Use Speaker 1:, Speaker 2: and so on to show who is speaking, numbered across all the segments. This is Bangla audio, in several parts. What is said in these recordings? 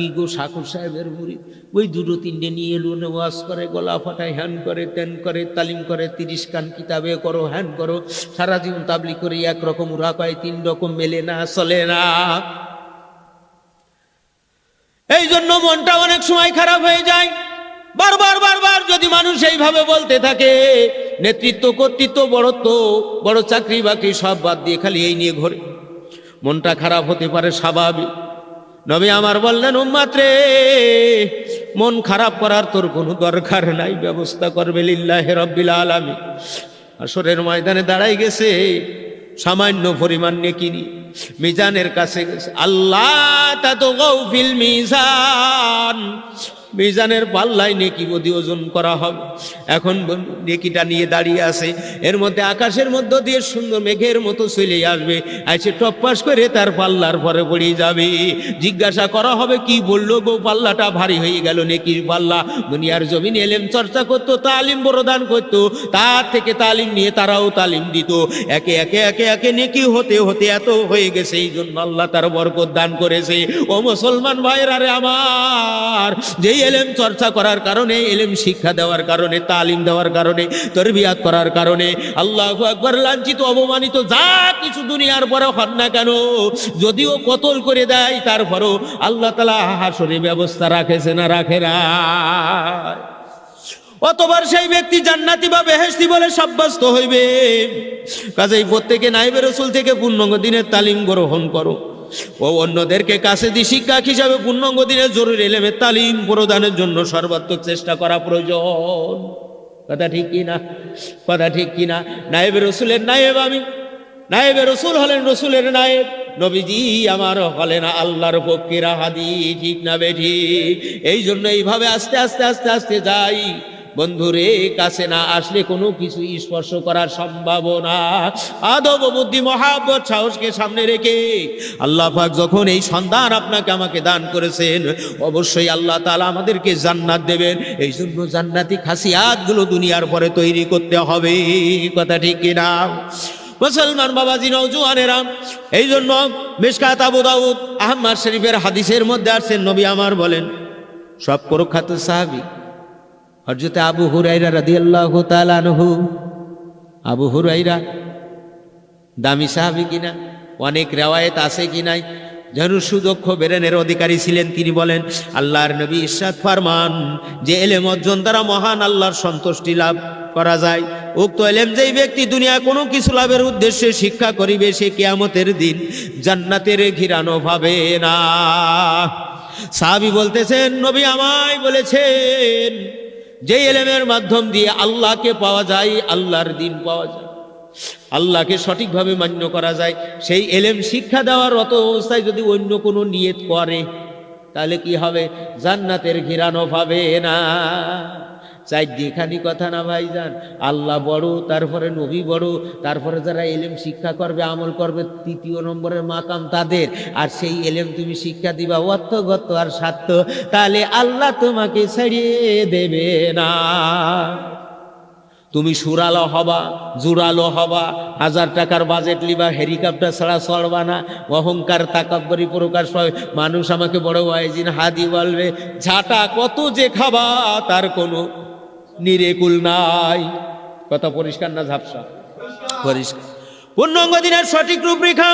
Speaker 1: কি গো ঠাকুর সাহেবের মুড়ি? ওই দুটো তিনটে নিয়ে এলো ওয়াজ করে, গলা ফাটায়, হ্যান করে তেন করে, তালিম করে, তিরিশ কান কিতাবে করো, হ্যান করো। সারা জীবন তাবলি করে একরকম উড়া পায়, তিন রকম মেলে না, চলে না। এই জন্য মনটা অনেক সময় খারাপ হয়ে যায়। বারবার বারবার যদি মানুষ এইভাবে বলতে থাকে, নেতৃত্ব, কর্তৃত্ব, বড়ত্ব, বড় চাকরি, বাকরি সব বাদ দিয়ে খালি এই নিয়ে ঘরে। মনটা খারাপ হতে পারে স্বাভাবিক। নবী আমার বললেন উম্মাত্রে মন খারাপ করার তোর কোনো দরকার নাই, ব্যবস্থা করবে লিল্লাহ রব্বিল আলামী আসরের ময়দানে দাঁড়াই গেছে, সামান্য পরিমাণ নেকিনি মিজানের কাছে গেছে, আল্লাহ তা তো গৌফিল মিজান। মিজানের পাল্লায় নেকি বদি ওজন করা হবে। এখন নেকিটা নিয়ে দাঁড়িয়ে আছে। এর মধ্যে আকাশের মধ্য দিয়ে সুন্দর মেঘের মতো চলে আসবে। এসে টপ্পাস করে তার পাল্লার পরে পড়ে যাবে। জিজ্ঞাসা করা হবে, কি বলল গো, পাল্লাটা ভারী হয়ে গেল নেকির পাল্লা? দুনিয়ার জমিন এলেম চর্চা করতো, তালিম প্রদান করতো। তার থেকে তালিম নিয়ে তারাও তালিম দিত। একে একে একে একে নেকি হতে হতে এত হয়ে গেছে, এই জন্য আল্লাহ তার বরকত দান করেছে। ও মুসলমান ভাইয়ের আরে আমার, যেই এলেম চর্চা করার কারণে, এলেম শিক্ষা দেওয়ার কারণে, তালিম দেওয়ার কারণে, তরবিয়াত করার কারণে, আল্লাহ একবার লাঞ্ছিত অপমানিত যা কিছু দুনিয়ার পরে হন না কেন, যদিও কতল করে দেয়, তারপরও আল্লাহ তালা হাসরে ব্যবস্থা রাখেছে না রাখে না। অতবার সেই ব্যক্তি জান্নাতি বা বেহেস্তি বলে সাব্যস্ত হইবে। কাজেই প্রত্যেকে নাইবে রসুল থেকে পূর্ণঙ্গ দিনের তালিম গ্রহণ করো। ও অন্যদেরকে কাছে দিয়ে শিক্ষক হিসাবে পূর্ণঙ্গ দিনের জরুরি এলেমের তালিম প্রদানের জন্য সর্বাত্মক চেষ্টা করা প্রয়োজন। কথা ঠিক কি না? কথা ঠিক কি না? নায়েব রসুলের নায়েব আমি। নায়েবে রসুল হলেন রসুলের নায়েব। নবীজি আমার হলেন আল্লাহর পক্ষেরা হাদি ঠিক না বেঠি এই জন্য এইভাবে আস্তে আস্তে আস্তে আস্তে যাই। বন্ধুরে, কাছে না আসলে কোনো কিছু স্পর্শ করার সম্ভাবনা। আদব বুদ্ধি, মহাব্বত, সাহসকে সামনে রেখে আল্লাহ পাক যখন এই সন্ধান আপনাকে আমাকে দান করেছেন, অবশ্যই আল্লাহ তাআলা আমাদেরকে জান্নাত দেবেন। এই জন্য জান্নাতি খাসিয়াতগুলো দুনিয়ার পরে তৈরি করতে হবে। কথা ঠিক কিনা মুসলমান বাবাজি নৌজুয়ানেরাম এই জন্য মিসকাত আবু দাউদ আহম্মদ শরীফের হাদিসের মধ্যে আসছেন, নবী আমার বলেন, সব প্রখ্যাত সাহাবি হরজতে আবু হুরাইরা রাদিয়াল্লাহু তাআলা আনহু। আবু হুরাইরা দামি সাহাবি কিনা, অনেক রেওয়ায়েত আছে কি নাই, যেন সুদক্ষ বেরেনের অধিকারী ছিলেন, তিনি বলেন, আল্লাহর নবী ইরশাদ ফরমান, যে এলেম অর্জন দ্বারা মহান আল্লাহর সন্তুষ্টি লাভ করা যায়। উক্ত এলেম যেই ব্যক্তি দুনিয়া কোনো কিছু লাভের উদ্দেশ্যে শিক্ষা করিবে, সে কেয়ামতের দিন জান্নাতের ঘিরানো ভাবে না। সাহাবি বলতেছেন, নবী আমায় বলেছেন যে এলেমের মাধ্যম দিয়ে আল্লাহকে পাওয়া যায়, আল্লাহর দিন পাওয়া যায়। আল্লাহকে সঠিকভাবে মান্য করা যায়। সেই এলেম শিক্ষা দেওয়ার অত অবস্থায় যদি অন্য কোনো নিয়ত করে, তাহলে কি হবে? জান্নাতের ঘিরানো পাবে না। চাই দেখানি কথা না ভাইজান। আল্লাহ বড়, তারপরে নবী বড়, তারপরে যারা এলেম শিক্ষা করবে, আমল করবে, তৃতীয় নম্বরের মাকাম তাদের। আর সেই এলেম তুমি শিক্ষা দিবা, অর্থ গত আর স্বার্থ, তাহলে আল্লাহ তোমাকে ছাড়িয়ে দেবে না। তুমি সুরালো হবা, জুরালো হবা, হাজার টাকার বাজেট লিবা হেলিকপ্টার ছাড়া চলবা না, অহংকার, তাকাব্বরি প্রকাশ হয় মানুষ আমাকে বড় ওয়াইজিন হাদি বলবে, ঝাঁটা কত যে খাবা, তার কোনো নিরেকুল নাই। কথা পরিষ্কার না ঝাপসা? পরিষ্কার। পূর্ণাঙ্গ দিনের সঠিক রূপরেখা।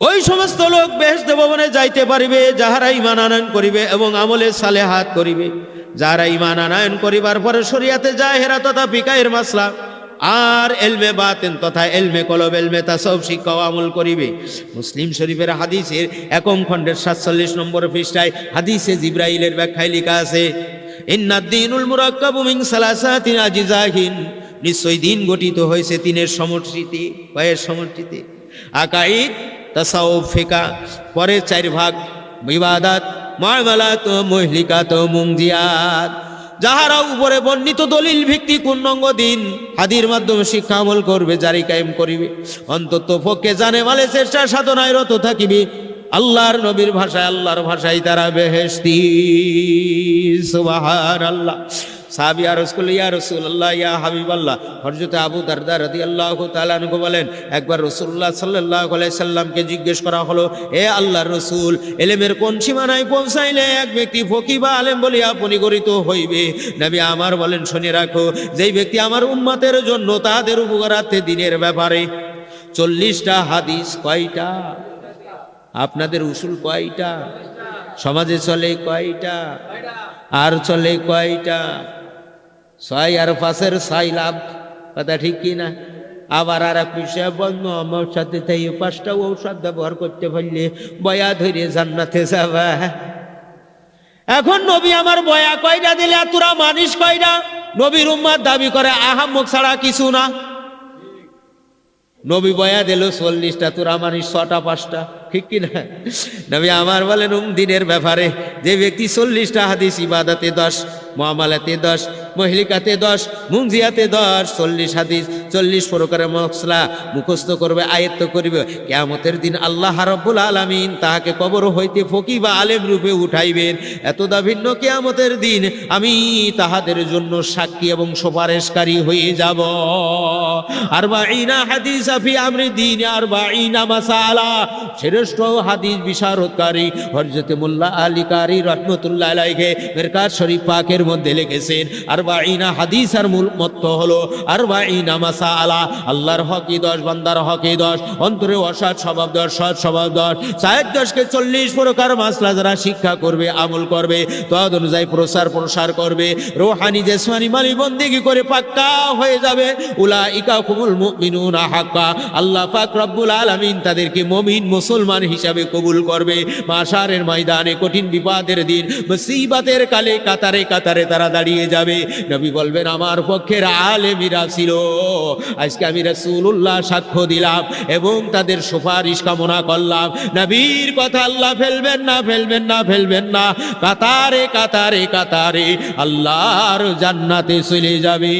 Speaker 1: ওই সমস্ত লোক বেহেস্ত ভবনে যাইতে পারিবে যাহারা ইমান আনয়ন করিবে এবং আমলে সালে হাত করিবে। যারা ইমান আনয়ন করিবার পরে শরিয়াতে যায় হেরা তথা পিকায়ের মাসলা। আর এলমে বাতেন তথা এলমে কলব এলমে তা সব শিক্ষা ও আমল করিবে। মুসলিম শরীফের হাদিসের একম খণ্ডের সাতচল্লিশ নম্বর পৃষ্ঠায় হাদিসে জিব্রাইলের ব্যাখ্যায় লেখা আছে ইন্নাদ্দিনুল মুরাক্কাবু মিন সালাসাতিন আজিজাহিন। নিশ্চয় দিন গঠিত হয়েছে তিনের সমষ্টিতে, কয়ের সমষ্টিতে। আকাইদ, তাসাউফ, ফিকা, পরের চার ভাগ বিবাদাত মামালাত, মহলিকাত মুংজিয়াত যাহারা উপরে বর্ণিত দলিল ভিত্তিক পূর্ণাঙ্গ দিন হাদির মাধ্যমে শিক্ষা আমল করবে, জারি কায়েম করিবে। অন্তত পক্ষে জানে মালে চেষ্টা সাধনায় রত থাকিবে। আল্লাহর নবীর ভাষায়, আল্লাহর ভাষায় তারা বেহেস্তি সুবাহার আল্লাহ সাহাবি আরজ করল ইয়া রসুল্লাহ ইয়া হাবিব আল্লাহ হরজতে আবু দারদা রদি আল্লাহ তালানকু বলেন, একবার রসুল্লাহ সাল্লাহ সাল্লামকে জিজ্ঞেস করা হলো, এ আল্লাহ রসুল, এলেমের কোন সীমানায় পৌঁছাইলে এক ব্যক্তি ফকি বা আলেম বলিয়া পরিগণিত হইবে? নবী আমার বলেন, শুনে রাখো, যেই ব্যক্তি আমার উম্মাতের জন্য তাদের উপকারার্থে দিনের ব্যাপারে চল্লিশটা হাদিস কয়টা? আপনাদের উসুল কয়টা? সমাজে চলে কয়টা? আর চলে কয়টা? ছয় আর পাশের ছয় লাভ, কথা ঠিক কি না? আবার আর এক বিষয় বন্ধ আমার সাথে তাই পাঁচটা ঔষধ ব্যবহার করতে পারলে বয়া ধরে জান্নাতে যাবা। এখন নবী আমার বয়া কয়টা দিলে তোরা মানিস কয়টা? নবীর উম্মার দাবি করে আহাম্মক ছাড়া কিছু না। নবী বয়া দিল চল্লিশটা, তোরা মানিস ছটা, পাঁচটা। ঠিক কিনা? নবী আমার বলেন উম দিনের ব্যাপারে যে ব্যক্তি চল্লিশটা হাদিস ইবাদাতে দশ মহামালাতে দশ, মহিলিকাতে দশ মুংজিয়াতে দশ, চল্লিশ হাদিস, চল্লিশ প্রকারের মশলা মুখস্থ করবে, আয়ত্ত করবে। কেয়ামতের দিন আল্লাহ রব্বুল আলমিন তাহাকে কবর হইতে ফকি বা আলেম রূপে উঠাইবেন। এত দাভিন্ন কেয়ামতের দিন আমি তাহাদের জন্য সাক্ষী এবং সুপারিশকারী হয়ে যাব। আর বা ইনা হাদিস আফি আমরি দিন আর বা ইনা মাসালা। শ্রেষ্ঠ হাদিস বিশারদকারী হরজতে মোল্লা আলী কারি রহমতুল্লাহ আলাইকে মেরকার শরীফ পাকের মধ্যে লিখেছেন আর বা ইনা হাদিস আর মূল মত্ত হলো আর বা ইনা মাসা আলা আল্লাহর হকি দশ, বান্দার হকি দশ, অন্তরে অসৎ স্বভাব দশ, সৎ স্বভাব দশ সাহেব দশকে চল্লিশ প্রকার মাসলা যারা শিক্ষা করবে, আমল করবে, তদ অনুযায়ী প্রসার প্রসার করবে, রোহানি জেসমানি মালি বন্দিগি করে পাক্কা হয়ে যাবে উলা ইকা কুমুল মুমিনুনা হাক্কা, আল্লাহ পাক রব্বুল আলামিন তাদেরকে মমিন মুসলমান হিসাবে কবুল করবে মাশারের ময়দানে কঠিন বিপদের দিন, মুসিবতের কালে কাতারে কাতারে তারা দাঁড়িয়ে যাবে। নবী বলবেন, আমার পক্ষের আলেমিরা ছিল। আজকে আমি রসুল্লাহ সাক্ষ্য দিলাম এবং তাদের সুপারিশ কামনা করলাম। নবীর কথা আল্লাহ ফেলবেন না ফেলবেন না ফেলবেন না। কাতারে কাতারে কাতারে আল্লাহর জান্নাতে চলে যাবে।